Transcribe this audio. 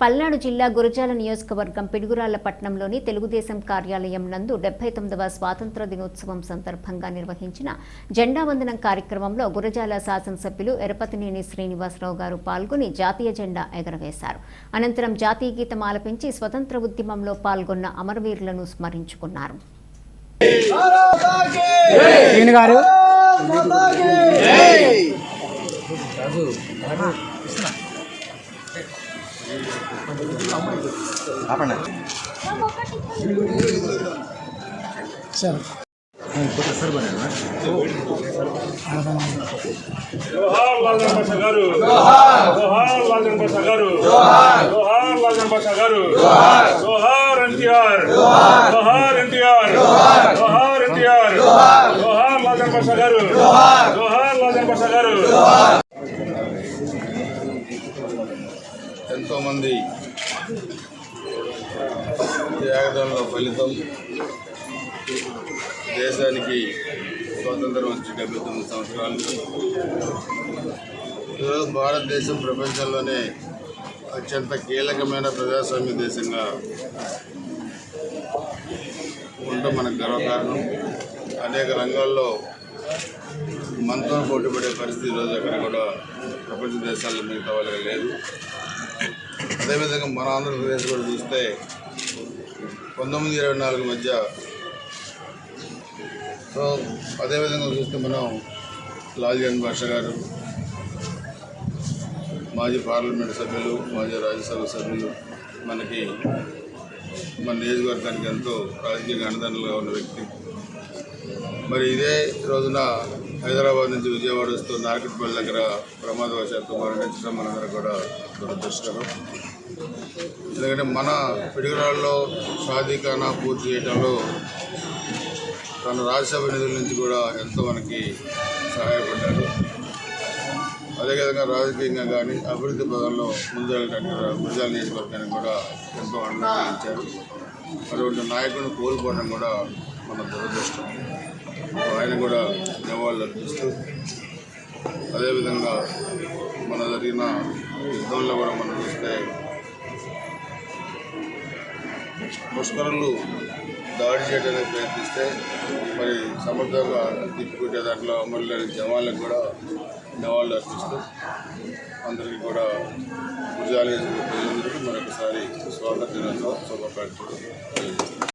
పల్నాడు జిల్లా గురజాల నియోజకవర్గం పిడుగురాళ్ళ పట్టణంలోని తెలుగుదేశం కార్యాలయం నందు డెబ్బై తొమ్మిదవ స్వాతంత్ర దినోత్సవం సందర్భంగా నిర్వహించిన జెండా వందనం కార్యక్రమంలో గురజాల శాసనసభ్యులు ఎరపతినేని శ్రీనివాసరావు గారు పాల్గొని జాతీయ జెండా ఎగరవేశారు. అనంతరం జాతీయ గీతం ఆలపించి స్వతంత్ర ఉద్యమంలో పాల్గొన్న అమరవీరులను స్మరించుకున్నారు. గారు సార్. జోహార్ లాల్జన్ ఎంతోమంది త్యాగదానుల ఫలితం దేశానికి స్వాతంత్రం వచ్చి డెబ్బై తొమ్మిది సంవత్సరాలు ఈరోజు భారతదేశం ప్రపంచంలోనే అత్యంత కీలకమైన ప్రజాస్వామ్య దేశంగా ఉండటం మనకు గర్వకారణం. అనేక రంగాల్లో మనతో పోటీపడే పరిస్థితి ఈరోజు ఎక్కడ కూడా ప్రపంచ దేశాల్లో మిగతా వాళ్ళకి లేదు. అదేవిధంగా మన ఆంధ్రప్రదేశ్ కూడా చూస్తే పంతొమ్మిది ఇరవై నాలుగు మధ్య సో అదేవిధంగా చూస్తే మనం లాల్జన్ భాష గారు మాజీ పార్లమెంట్ సభ్యులు మాజీ రాజ్యసభ సభ్యులు మనకి మన నియోజకవర్గానికి ఎంతో రాజకీయ అండదండలుగా ఉన్న వ్యక్తి. మరి ఇదే రోజున హైదరాబాద్ నుంచి విజయవాడ వస్తూ నార్కెట్పల్లి దగ్గర ప్రమాదవశాత్తు మరణించడం మనందరూ కూడా దురదృష్టకరం. ఎందుకంటే మన పిడుగురాళ్ళలో షాదీఖానా పూర్తి చేయడంలో తన రాజ్యసభ నిధుల నుంచి కూడా ఎంతో మనకి సహాయపడ్డారు అదేవిధంగా రాజకీయంగా కానీ అభివృద్ధి పదంలో ముందెళ్ళడానికి గురిజాల నియోజకవర్గానికి కూడా ఎంతో అండగా ఇచ్చారు. అటువంటి నాయకుడిని కోల్పోవడం కూడా మన దురదృష్టం. ఆయన కూడా నివాళులు అర్పిస్తూ అదేవిధంగా మన జరిగిన యుద్ధంలో కూడా మనం చూస్తే ముష్కరులు దాడి చేయడానికి ప్రయత్నిస్తే మరి సమర్థంగా తిప్పుకుంటే దాంట్లో మళ్ళీ జవాన్లకు కూడా నివాళులు అర్పిస్తూ అందరికీ కూడా భుజాలు ప్రజలందరికీ మరొకసారి స్వాగత దినోత్సవ శుభాకాంక్షలు